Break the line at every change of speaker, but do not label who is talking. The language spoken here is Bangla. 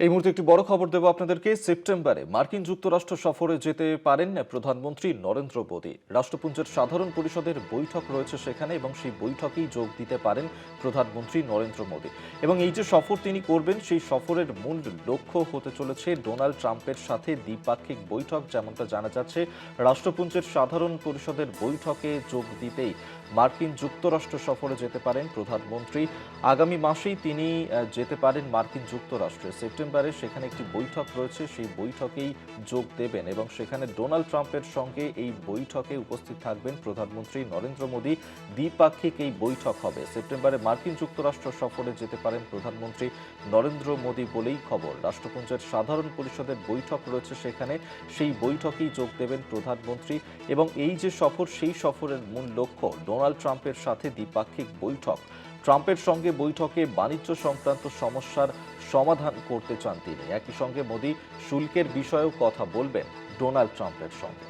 এই মুহূর্তে একটি বড় খবর দেব আপনাদেরকে। সেপ্টেম্বরে মার্কিন যুক্তরাষ্ট্র সফরে যেতে পারেন প্রধানমন্ত্রী নরেন্দ্র মোদী। রাষ্ট্রপুঞ্জের সাধারণ পরিষদের বৈঠক রয়েছে সেখানে এবং সেই বৈঠকেই যোগ দিতে পারেন প্রধানমন্ত্রী নরেন্দ্র মোদী। এবং এই যে সফর তিনি করবেন, সেই সফরের মূল লক্ষ্য হতে চলেছে ডোনাল্ড ট্রাম্পের সাথে দ্বিপাক্ষিক বৈঠক, যেমনটা জানা যাচ্ছে। রাষ্ট্রপুঞ্জের সাধারণ পরিষদের বৈঠকে যোগ দিতেই মার্কিন যুক্তরাষ্ট্র সফরে যেতে পারেন প্রধানমন্ত্রী। আগামী মাসেই তিনি যেতে পারেন মার্কিন যুক্তরাষ্ট্রে। সেপ্টেম্বরে সেখানে একটি বৈঠক রয়েছে, সেই বৈঠকেই যোগ দেবেন এবং সেখানে ডোনাল্ড ট্রাম্পের সঙ্গে এই বৈঠকে উপস্থিত থাকবেন প্রধানমন্ত্রী নরেন্দ্র মোদী। দ্বিপাক্ষিক এই বৈঠক হবে। সেপ্টেম্বরে মার্কিন যুক্তরাষ্ট্র সফরে যেতে পারেন প্রধানমন্ত্রী নরেন্দ্র মোদী বলেই খবর। রাষ্ট্রপুঞ্জের সাধারণ পরিষদের বৈঠক রয়েছে সেখানে, সেই বৈঠকেই যোগ দেবেন প্রধানমন্ত্রী। এবং এই যে সফর, সেই সফরের মূল লক্ষ্য ডোনাল্ড ট্রাম্পের সাথে দ্বিপাক্ষিক বৈঠক। ট্রাম্পের সঙ্গে বৈঠকে বাণিজ্য সংক্রান্ত সমস্যার সমাধান করতে চান তিনি। একই সঙ্গে মোদী শুল্কের বিষয়েও কথা বলবেন ডোনাল্ড ট্রাম্পের সঙ্গে।